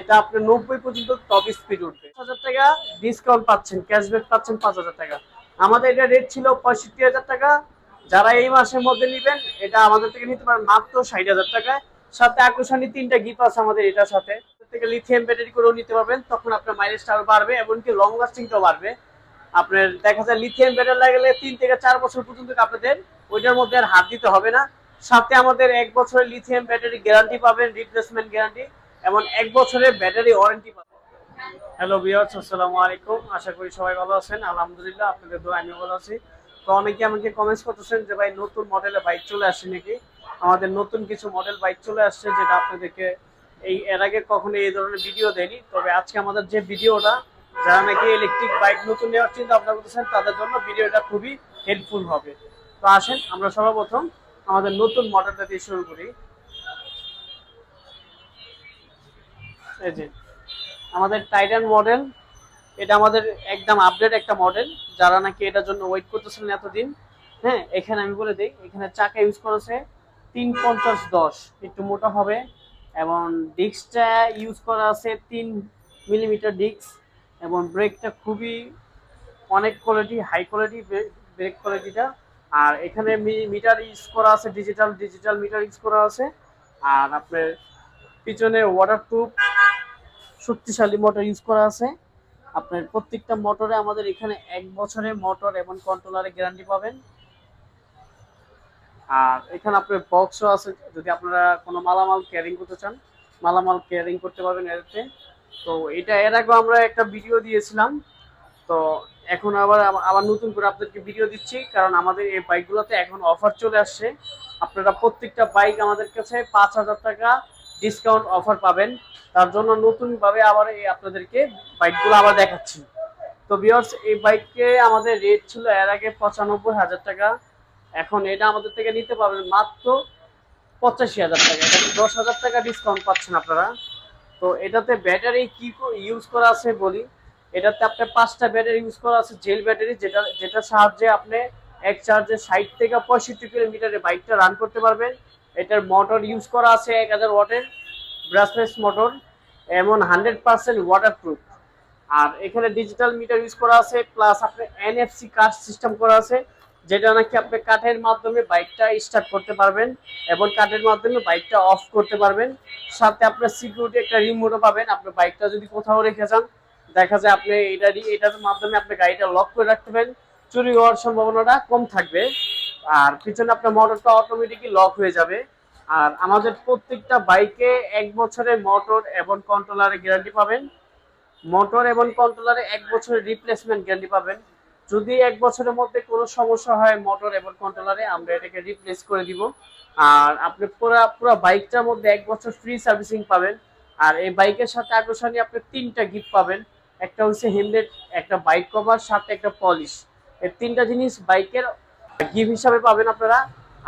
এটা আপনি নব্বই পর্যন্ত টপ স্পিড উঠবে। হাজার টাকা ডিসকাউন্ট পাচ্ছেন ক্যাশব্যাক পাচ্ছেন পাঁচ হাজার টাকা। আমাদের এটা রেট ছিল পঁয়ষট্টি হাজার টাকা। যারা এই মাসের মধ্যে নেবেন, এটা আমাদের থেকে নিতে পারেন মাত্র ষাট হাজার টাকায়। সাথে আকর্ষণীয় তিনটা গিফট আছে আমাদের এটার সাথে। থেকে লিথিয়াম ব্যাটারি করেও নিতে পারবেন, তখন আপনার মাইলেজটা আরও বাড়বে এমনকি লং লাস্টিংটাও বাড়বে। আপনার দেখা যায় লিথিয়াম ব্যাটারি লাগালে তিন থেকে চার বছর পর্যন্ত আপনাদের ওইটার মধ্যে আর হাত দিতে হবে না। সাথে আমাদের এক বছরের লিথিয়াম ব্যাটারি গ্যারান্টি পাবেন রিপ্লেসমেন্ট গ্যারান্টি এমন এক বছরের ব্যাটারি ওয়ারেন্টি পাবেন হ্যালো বিয়ার্স আসসালামু আলাইকুম। আশা করি সবাই ভালো আছেন। আলহামদুলিল্লাহ, আপনাদের দোয়া আমিও ভালো আছি। তো অনেকে আমাকে কমেন্টস করতেছেন যে, ভাই, নতুন মডেলের বাইক চলে আসছে নাকি? আমাদের নতুন কিছু মডেল বাইক চলে আসছে, যেটা আপনাদেরকে এই, এর আগে কখনো এই ধরনের ভিডিও দেয়নি। তবে আজকে আমাদের যে ভিডিওটা যারা নাকি ইলেকট্রিক বাইক নতুন নেওয়ার চিন্তা ভাবনা করতেছেন, তাদের জন্য ভিডিওটা খুবই হেল্পফুল হবে। তো আসেন, আমরা সর্বপ্রথম আমাদের নতুন মডেলটা দিয়ে শুরু করি। যে, আমাদের টাইটান মডেল এটা আমাদের একদম আপডেট একটা মডেল যারা নাকি এটার জন্য ওয়েট করতেছিলেন এতদিন। হ্যাঁ এখানে আমি বলে দিই, এখানে চাকা ইউজ করেছে তিন পঞ্চাশ দশ, একটু মোটা হবে। এবং ডিস্কটা ইউজ করা আছে তিন মিলিমিটার ডিস্ক এবং ব্রেকটা খুবই অনেক কোয়ালিটি হাই কোয়ালিটি ব্রেক কোয়ালিটিটা আর এখানে মিটার ইউজ করা আছে ডিজিটাল ডিজিটাল মিটার ইউজ করা আছে। আর আপনার পিছনে ওয়াটারপ্রুফ শক্তিশালী মোটর ইউজ করা আছে। আপনার প্রত্যেকটা মোটরে আমাদের এখানে এক বছরের মোটর এবং কন্ট্রোলারে গ্যারান্টি পাবেন। আর এখানে আপনার বক্সও আছে, যদি আপনারা কোনো মালামাল ক্যারিং করতে চান, মালামাল ক্যারিং করতে পারবেন এতে তো এটা এর আগেও আমরা একটা ভিডিও দিয়েছিলাম। তো এখন আবার আবার নতুন করে আপনাদেরকে ভিডিও দিচ্ছি, কারণ আমাদের এই বাইকগুলোতে এখন অফার চলে আসছে। আপনারা প্রত্যেকটা বাইক আমাদের কাছে পাঁচ হাজার টাকা ডিসকাউন্ট অফার পাবেন। তার জন্য নতুনভাবে আবার এই আপনাদেরকে বাইকগুলো আবার দেখাচ্ছি। তো বিয়ার্স এই বাইকে আমাদের রেট ছিল এর আগে পঁচানব্বই হাজার টাকা। এখন এটা আমাদের থেকে নিতে পারবেন মাত্র পঁচাশি হাজার টাকা। এটাতে দশ হাজার টাকা ডিসকাউন্ট পাচ্ছেন আপনারা। তো এটাতে ব্যাটারি কি ইউজ করা আছে বলি? এটাতে আপনার পাঁচটা ব্যাটারি ইউজ করা আছে জেল ব্যাটারি যেটা, যেটার সাহায্যে আপনি এক চার্জে ষাট থেকে পঁয়ষট্টি কিলোমিটারে বাইকটা রান করতে পারবেন। এটার মোটর ইউজ করা আছে এক হাজার ওয়াটের ব্রাসলেস মোটর এমন হান্ড্রেড পার্সেন্ট ওয়াটারপ্রুফ আর এখানে ডিজিটাল মিটার ইউজ করা আছে প্লাস আপনার এনএফসি কার্ড সিস্টেম করা আছে, যেটা নাকি আপনি কাঠের মাধ্যমে বাইকটা স্টার্ট করতে পারবেন এবং কাঠের মাধ্যমে বাইকটা অফ করতে পারবেন। সাথে আপনার সিকিউরিটি একটা রিমোটও পাবেন আপনার বাইকটা যদি কোথাও রেখে যান, দেখা যায় আপনি এটা এটার মাধ্যমে আপনি গাড়িটা লক করে রাখতে পারেন। চুরি হওয়ার সম্ভাবনাটা কম থাকবে। আর পিছনে আপনার মোটরটা অটোমেটিকলি লক হয়ে যাবে। আর আমাদের প্রত্যেকটা বাইকে এক বছরের মোটর এবং কন্ট্রোলারে গ্যারান্টি পাবেন। মোটর এবং কন্ট্রোলারে এক বছরের রিপ্লেসমেন্ট গ্যারান্টি পাবেন। যদি এক বছরের মধ্যে কোনো সমস্যা হয় মোটর এবং কন্ট্রোলারে আমরা এটাকে রিপ্লেস করে দিব। আর আপনি পুরো পুরো বাইকটার মধ্যে এক বছর ফ্রি সার্ভিসিং পাবেন। আর এই বাইকের সাথে আকর্ষণীয় আপনি তিনটা গিফট পাবেন। একটা হচ্ছে হেলমেট একটা বাইক কভার সাথে একটা পলিশ এই তিনটা জিনিস বাইকের গিফট হিসাবে পাবেন আপনারা।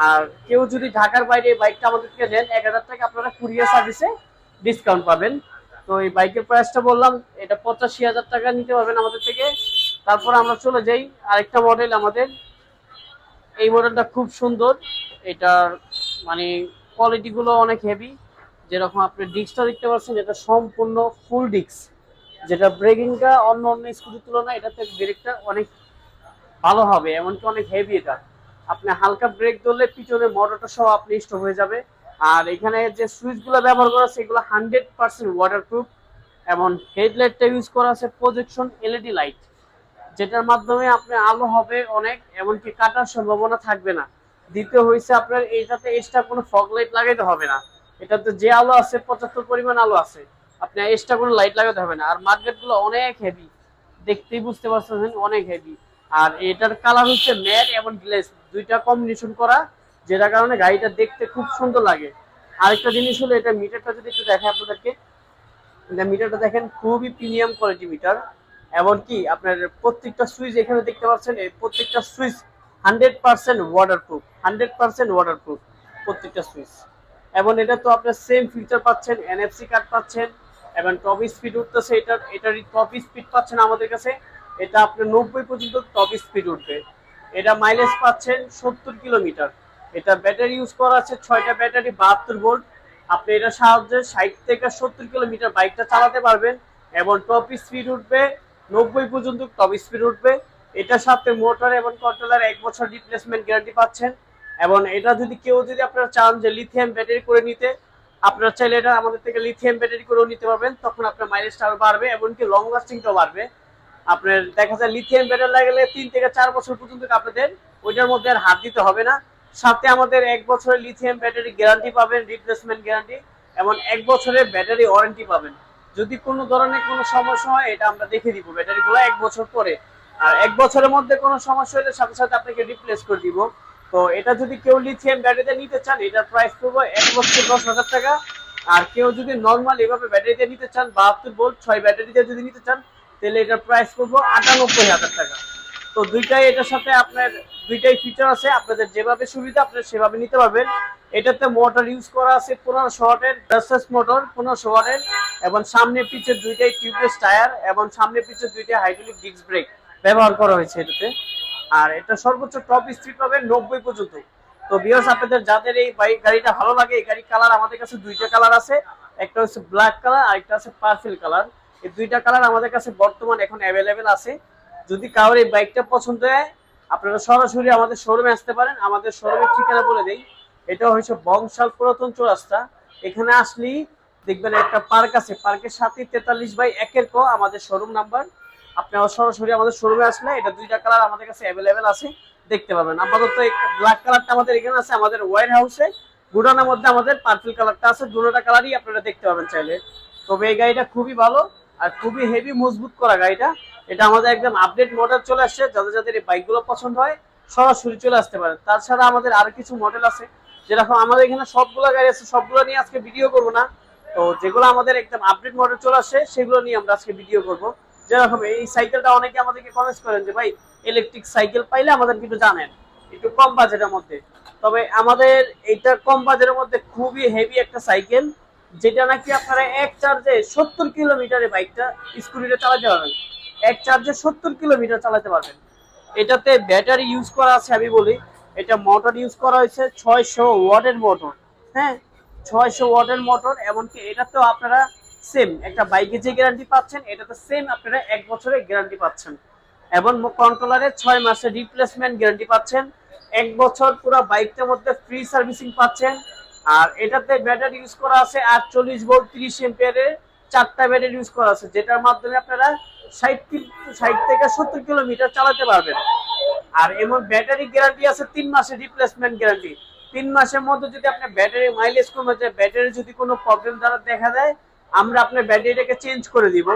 আর কেউ যদি ঢাকার বাইরে বাইকটা আমাদের থেকে নেন, এক হাজার টাকা আপনারা কুরিয়ার সার্ভিসে ডিসকাউন্ট পাবেন। তো এই বাইকের প্রাইসটা বললাম, এটা পঁচাশি হাজার টাকা নিতে পারবেন আমাদের থেকে। তারপর আমরা চলে যাই, আরেকটা মডেল আমাদের। এই মডেলটা খুব সুন্দর। এটার মানে কোয়ালিটিগুলো অনেক হেভি যেরকম আপনি ডিস্কটা দেখতে পাচ্ছেন, এটা সম্পূর্ণ ফুল ডিস্ক যেটা ব্রেকিংটা অন্য অন্য স্কুটির তুলনায় এটাতে ব্রেকটা অনেক ভালো হবে, এমনকি অনেক হেভি এটা। আপনি হালকা ব্রেক ধরলে পিছনে মোটরটা সহ আপনি স্টপ হয়ে যাবে। আর এখানে যে সুইচগুলো ব্যবহার করা আছে, এগুলো হান্ড্রেড পার্সেন্ট ওয়াটারপ্রুফ এবং হেডলাইটটা ইউজ করা আছে প্রজেকশন এলইডি লাইট যেটার মাধ্যমে আপনার আলো হবে অনেক, এমনকি কাটার সম্ভাবনা থাকবে না। দ্বিতীয় হয়েছে আপনার এটাতে এক্সট্রা কোনো ফগ লাইট লাগাইতে হবে না। এটাতে যে আলো আছে, পঁচাত্তর পরিমাণ আলো আছে আপনি এক্সট্রা কোনো লাইট লাগাতে হবে না। আর মার্কেটগুলো অনেক হেভি দেখতেই বুঝতে পারছেন অনেক হেভি আর এটার কালার হচ্ছে ম্যাট এবং গ্লেস দুইটা কম্বিনেশন করা, যেটার কারণে গাড়িটা দেখতে খুব সুন্দর লাগে। আরেকটা জিনিস হলো, এটা মিটারটা যদি একটু দেখায় আপনাদেরকে। এটা মিটারটা দেখেন, খুবই প্রিমিয়াম কোয়ালিটি মিটার এমনকি আপনার প্রত্যেকটা সুইচ এখানে দেখতে পাচ্ছেন, এই প্রত্যেকটা switch hundred percent waterproof hundred percent waterproof প্রত্যেকটা সুইচ এবং এটা তো আপনার সেম ফিচার পাচ্ছেন এনএফসি কার্ড পাচ্ছেন, এবং টপ স্পিড উঠতেছে, এটার, এটারই টপ স্পিড পাচ্ছেন আমাদের কাছে। এটা আপনার নব্বই পর্যন্ত টপ স্পিড উঠবে। এটা মাইলেজ পাচ্ছেন সত্তর কিলোমিটার। এটা ব্যাটারি ইউজ করা আছে ছয়টা ব্যাটারি বাহাত্তর ভোল্ট আপনি এটার সাহায্যে ষাট থেকে সত্তর কিলোমিটার বাইকটা চালাতে পারবেন এবং টপ স্পিড উঠবে, নব্বই পর্যন্ত টপ স্পিড উঠবে। এটার সাথে মোটর এবং কন্ট্রোলার এক বছর রিপ্লেসমেন্ট গ্যারান্টি পাচ্ছেন। এবং এটা যদি কেউ যদি আপনারা চান যে লিথিয়াম ব্যাটারি করে নিতে, আপনারা চাইলে এটা আমাদের থেকে লিথিয়াম ব্যাটারি করেও নিতে পারবেন। তখন আপনার মাইলেজটা আরও বাড়বে এমনকি লং লাস্টিংটাও বাড়বে। আপনার দেখা যায় লিথিয়াম ব্যাটারি লাগালে তিন থেকে চার বছর পর্যন্ত আপনাদের ওইটার মধ্যে আর হাত দিতে হবে না। সাথে আমাদের এক বছরের লিথিয়াম ব্যাটারি গ্যারান্টি পাবেন রিপ্লেসমেন্ট গ্যারান্টি এবং এক বছরের ব্যাটারি ওয়ারেন্টি পাবেন। যদি কোনো ধরনের কোনো সমস্যা হয়, এটা আমরা দেখে দিব ব্যাটারিগুলো এক বছর পরে। আর এক বছরের মধ্যে কোনো সমস্যা হলে সাথে সাথে আপনাকে রিপ্লেস করে দিব। তো এটা যদি কেউ লিথিয়াম ব্যাটারিতে নিতে চান, এটার প্রাইস পড়ব এক বছর দশ হাজার টাকা। আর কেউ যদি নর্মাল এভাবে ব্যাটারিতে নিতে চান, বাহাত্তর ভোল্ট ছয় ব্যাটারিতে যদি নিতে চান তাহলে এটার প্রাইস পড়ব আটানব্বই হাজার টাকা। তো দুইটাই এটার সাথে আপনার দুইটাই ফিচার আছে। আপনাদের যেভাবে সুবিধা আপনারা সেভাবে নিতে পারবেন। এটাতে মোটর ইউজ করা আছে পনেরোশো ওয়াটের ব্রাসেস মোটর পনেরোশো ওয়াটের, এবং সামনে পিছে দুইটাই টিউবলেস টায়ার এবং সামনে পিছে দুইটাই হাইড্রোলিক ডিস্ক ব্রেক ব্যবহার করা হয়েছে এটাতে। আর এটা সর্বোচ্চ টপ স্পিড পাবেন নব্বই পর্যন্ত। তো বিয়ার্স আপনাদের যাদের এই বাইক গাড়িটা ভালো লাগে, এই গাড়ির কালার আমাদের কাছে দুইটা কালার আছে। একটা হচ্ছে ব্ল্যাক কালার আর একটা আছে পার্পল কালার এই দুইটা কালার আমাদের কাছে বর্তমান এখন অ্যাভেলেবেল আছে। যদি কারোর এই বাইকটা পছন্দ হয়, আপনারা সরাসরি আমাদের শোরুমে আসতে পারেন। আমাদের শোরুমের ঠিকানা বলে দেই। এটা হচ্ছে বংশাল পুরাতন চৌরাস্তা। এখানে আসলেই দেখবেন একটা পার্ক আছে। পার্কের সাথে তেতাল্লিশ বাই একের ক আমাদের শোরুম নাম্বার আপনারা সরাসরি আমাদের শোরুমে আসলে এটা দুইটা কালার আমাদের কাছে অ্যাভেলেবেল আছে। দেখতে পাবেন আপাতত ব্ল্যাক কালারটা আমাদের এখানে আছে, আমাদের ওয়ার হাউসে গুডানের মধ্যে আমাদের পার্পল কালারটা আছে। দুটোটা কালারই আপনারা দেখতে পাবেন চাইলে। তবে এই গাড়িটা খুবই ভালো। আর খুবই হেভি মজবুত করা গাড়িটা। এটা আমাদের একদম আপডেট মডেল চলে আসছে। যাদের যাদের এই বাইকগুলো পছন্দ হয়, সরাসরি চলে আসতে পারেন। তাছাড়া আমাদের আরও কিছু মডেল আছে। যেরকম আমাদের এখানে সবগুলো গাড়ি আছে, সবগুলো নিয়ে আজকে ভিডিও করব না। তো যেগুলো আমাদের একদম আপডেট মডেল চলে আসে সেগুলো নিয়ে আমরা আজকে ভিডিও করব। যেরকম এই সাইকেলটা অনেকে আমাদেরকে কমেন্ট করেন যে, ভাই ইলেকট্রিক সাইকেল পাইলে আমাদের কিন্তু জানেন, একটু কম বাজেটের মধ্যে। তবে আমাদের এইটা কম বাজেটের মধ্যে খুবই হেভি একটা সাইকেল যেটা নাকি আপনারা এক চার্জে সত্তর কিলোমিটারের বাইকটা স্কুটিটা চালাতে পারবেন। এক চার্জে সত্তর কিলোমিটার চালাতে পারবেন। এটাতে ব্যাটারি ইউজ করা আছে, আমি বলি। এটা মোটর ইউজ করা হয়েছে ছয়শো ওয়াটের মোটর। হ্যাঁ ছয়শো ওয়াটের মোটর, এমনকি এটাতেও আপনারা সেম একটা বাইকে যে গ্যারান্টি পাচ্ছেন, এটাতে সেম আপনারা এক বছরের গ্যারান্টি পাচ্ছেন। এবং কন্ট্রোলারে ছয় মাসের রিপ্লেসমেন্ট গ্যারান্টি পাচ্ছেন। এক বছর পুরো বাইকটার মধ্যে ফ্রি সার্ভিসিং পাচ্ছেন। আর এটাতে ব্যাটারি ইউজ করা আছে আটচল্লিশ ভোল্ট তিরিশ এম্পিয়ারের চারটা ব্যাটারি ইউজ করা আছে, যেটার মাধ্যমে আপনারা ষাট ষাট থেকে সত্তর কিলোমিটার চালাতে পারবেন। আর এমন ব্যাটারি গ্যারান্টি আছে, তিন মাসের রিপ্লেসমেন্ট গ্যারান্টি তিন মাসের মধ্যে যদি আপনার ব্যাটারি মাইলেজ কমে যায় ব্যাটারি যদি কোনো প্রবলেম দ্বারা দেখা দেয়, আমরা আপনার ব্যাটারিটাকে চেঞ্জ করে দিব।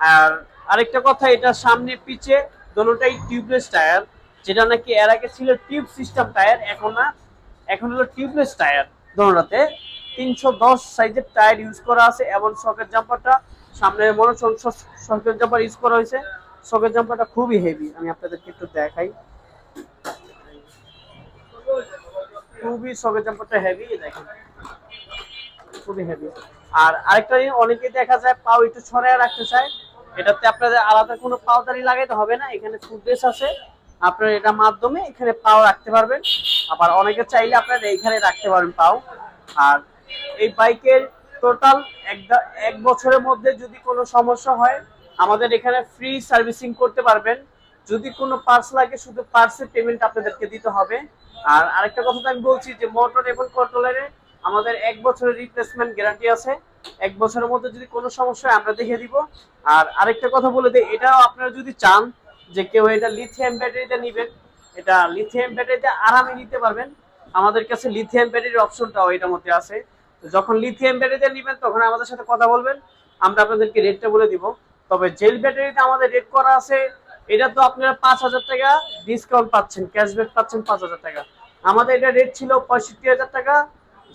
আর আরেকটা কথা, এটা সামনে পিছে দোনোটাই টিউবলেস টায়ার যেটা নাকি এর আগে ছিল টিউব সিস্টেম টায়ার এখন না, এখন হলো টিউবলেস টায়ার দোনোটাতে তিনশো দশ সাইজের টায়ার ইউজ করা আছে এবং সকেট জাম্পারটা। সামনে মনে সকেট জাম্পার ইউজ করা হয়েছে। সকেট জাম্পারটা খুবই হেভি আমি আপনাদেরকে একটু দেখাই। খুবই সকেট জাম্পারটা হেভি দেখেন। খুবই হেভি আর আরেকটা জিনিস অনেকে দেখা যায় পাও একটু ছড়ায় রাখতে চায়। এটাতে আপনাদের আলাদা কোনো পাওদারি লাগাইতে হবে না, এখানে ফুটবেস আছে। আপনার এটা মাধ্যমে এখানে পাও রাখতে পারবেন। আবার অনেকে চাইলে আপনারা এইখানে রাখতে পারেন পাও। আর এই বাইকের টোটাল এক বছরের মধ্যে যদি কোনো সমস্যা হয়, আমাদের এখানে ফ্রি সার্ভিসিং করতে পারবেন। যদি কোনো পার্স লাগে, শুধু পার্সের পেমেন্ট আপনাদেরকে দিতে হবে। আর আরেকটা কথা আমি বলছি যে মোটর এবং কন্ট্রোলারে আমাদের এক বছরের রিপ্লেসমেন্ট গ্যারান্টি আছে। এক বছরের মধ্যে যদি কোনো সমস্যা আমরা দেখে দিব। আর আরেকটা কথা বলে দিই, এটাও আপনারা যদি চান যে কেউ এটা লিথিয়াম ব্যাটারিতে নেবেন এটা লিথিয়াম ব্যাটারিতে আরামে নিতে পারবেন। আমাদের কাছে লিথিয়াম ব্যাটারির অপশনটাও এটার মধ্যে আছে। যখন লিথিয়াম ব্যাটারিতে নেবেন, তখন আমাদের সাথে কথা বলবেন। আমরা আপনাদেরকে রেটটা বলে দিব। তবে জেল ব্যাটারিতে আমাদের রেট করা আছে, এটা তো আপনারা পাঁচ হাজার টাকা ডিসকাউন্ট পাচ্ছেন ক্যাশব্যাক পাচ্ছেন পাঁচ হাজার টাকা। আমাদের এটা রেট ছিল পঁয়ষট্টি হাজার টাকা।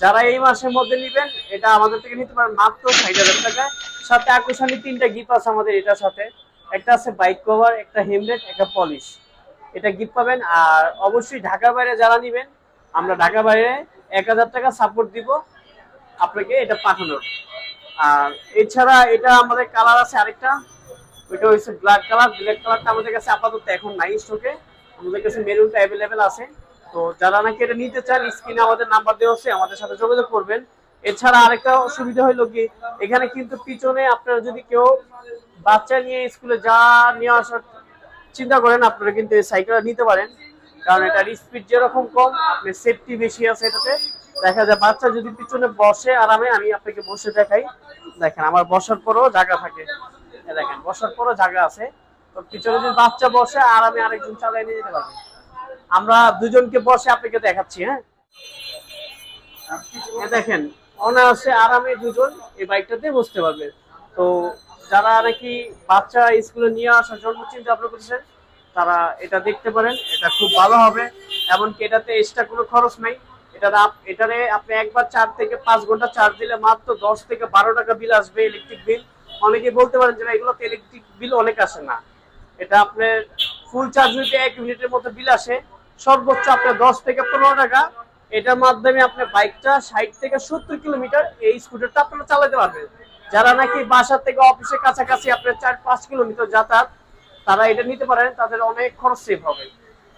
যারা এই মাসের মধ্যে নেবেন, এটা আমাদের থেকে নিতে পারেন মাত্র ষাট হাজার টাকা। সাথে আকর্ষণীয় তিনটা গিফট আছে আমাদের এটার সাথে। একটা আছে বাইক কভার একটা হেলমেট একটা পলিশ এটা গিফট পাবেন আর অবশ্যই ঢাকার বাইরে যারা নেবেন, আমরা ঢাকা বাইরে এক হাজার টাকা সাপোর্ট দিব আপনাকে এটা পাঠানোর। আর এছাড়া এটা আমাদের কালার আছে আরেকটা, ওইটা হচ্ছে ব্ল্যাক কালার ব্ল্যাক কালারটা আমাদের কাছে আপাতত এখন নাই স্টকে আমাদের কাছে মেরুনটা অ্যাভেলেবেল আছে। তো যারা নাকি এটা নিতে চান স্ক্রিনে আমাদের নাম্বার দেওয়া হচ্ছে আমাদের সাথে যোগাযোগ করবেন। এছাড়া আরেকটা সুবিধা হলো কি, এখানে কিন্তু পিছনে আপনারা যদি কেউ বাচ্চা নিয়ে স্কুলে যা নিয়ে আসার চিন্তা করেন, আপনারা কিন্তু এই সাইকেলটা নিতে পারেন। কারণ এটার স্পিড যেরকম কম, আপনার সেফটি বেশি আছে এটাতে। দেখা যায় বাচ্চা যদি পিছনে বসে আরামে, আমি আপনাকে বসে দেখাই। দেখেন, আমার বসার পরও জায়গা থাকে। দেখেন, বসার পরও জায়গা আছে। তো পিছনে যদি বাচ্চা বসে, আরামে আরেকজন চালাই নিয়ে যেতে পারবে। আমরা দুজনকে বসে আপনাকে দেখাচ্ছি হ্যাঁ? দেখেন, অনায়াসে আরামে দুজন এই বাইকটাতে বসতে পারবে। তো যারা নাকি বাচ্চা স্কুলে নিয়ে আসার জন্য চিন্তা ভাবনা করছেন তারা এটা দেখতে পারেন, এটা খুব ভালো হবে। এমনকি এটাতে এক্সট্রা কোনো খরচ নাই। এটা এটারে আপনি একবার চার থেকে পাঁচ ঘণ্টা চার্জ দিলে মাত্র দশ থেকে বারো টাকা বিল আসবে ইলেকট্রিক বিল অনেকে বলতে পারেন যে এগুলোতে ইলেকট্রিক বিল অনেক আসে না। এটা আপনার ফুল চার্জ হইতে এক মিনিটের মতো বিল আসে। সর্বোচ্চ আপনার দশ থেকে পনেরো টাকা। এটার মাধ্যমে আপনি বাইকটা ষাট থেকে সত্তর কিলোমিটার এই স্কুটারটা আপনারা চালাতে পারবেন। যারা নাকি বাসা থেকে অফিসের কাছাকাছি আপনার চার, পাঁচ কিলোমিটার যাতায়াত, তারা এটা নিতে পারেন, তাদের অনেক খরচ সেভ হবে।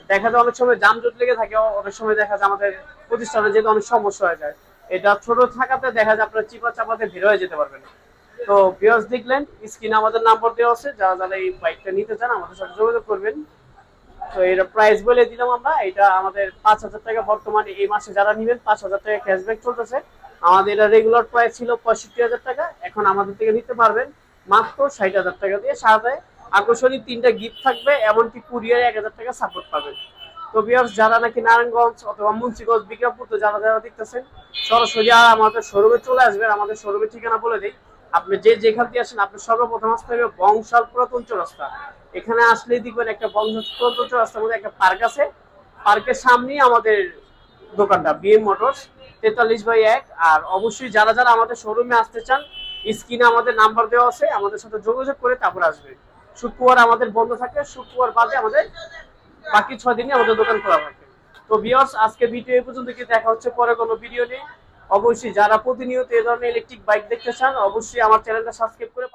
দেখা যায় অনেক সময় যানজট লেগে থাকে, অনেক সময় দেখা যায় আমাদের প্রতিষ্ঠানে যেতে অনেক সমস্যা হয়ে যায়। এটা ছোট থাকাতে দেখা যায় আপনার চিপা চাপাতে ভিড় হয়ে যেতে পারবেন। তো বিয়স দেখলেন স্ক্রিনে আমাদের নাম্বার দেওয়া আছে, যারা যারা এই বাইকটা নিতে চান আমাদের সাথে যোগাযোগ করবেন। তো এটা প্রাইস বলে দিলাম আমরা, এটা আমাদের পাঁচ হাজার টাকা বর্তমানে এই মাসে যারা নেবেন, পাঁচ হাজার টাকা ক্যাশব্যাক চলতেছে। আমাদের এটা রেগুলার প্রাইস ছিল পঁয়ষট্টি হাজার টাকা, এখন আমাদের থেকে নিতে পারবেন মাত্র ষাট হাজার টাকা দিয়ে সাথে আকর্ষণীয় তিনটা গিফট থাকবে, এমনকি কুরিয়ারে এক হাজার টাকা সাপোর্ট পাবেন। তো বিয়ার্স যারা নাকি নারায়ণগঞ্জ অথবা মুন্সিগঞ্জ, বিক্রমপুর, তো যারা যারা দেখতেছেন, সরাসরি আমাদের শোরুমে চলে আসবেন। আমাদের শোরুমের ঠিকানা বলে দিই, আপনি যে যেখান থেকে আসেন, আপনি সর্বপ্রথম আসতে হবে বংশাল পুরাতন চৌরাস্তা। এখানে আসলেই দেখবেন একটা বংশাল পুরাতন চৌরাস্তার মধ্যে একটা পার্ক আছে। পার্কের সামনেই আমাদের দোকানটা বিএম মোটরস তেতাল্লিশ বাই এক। আর অবশ্যই যারা যারা আমাদের শোরুমে আসতে চান, স্ক্রিনে আমাদের নাম্বার দেওয়া আছে, আমাদের সাথে যোগাযোগ করে তারপর আসবে। শুক্রবার আমাদের বন্ধ থাকে শুক্রবার বাদে আমাদের বাকি ছয় দিনই আমাদের দোকান খোলা থাকে। তো বিয়ার্স আজকে ভিডিও এই পর্যন্ত কি দেখা হচ্ছে, পরে কোনো ভিডিও নেই অবশ্যই যারা প্রতিনিয়ত এই ধরনের ইলেকট্রিক বাইক দেখতে চান, অবশ্যই আমার চ্যানেলটা সাবস্ক্রাইব করে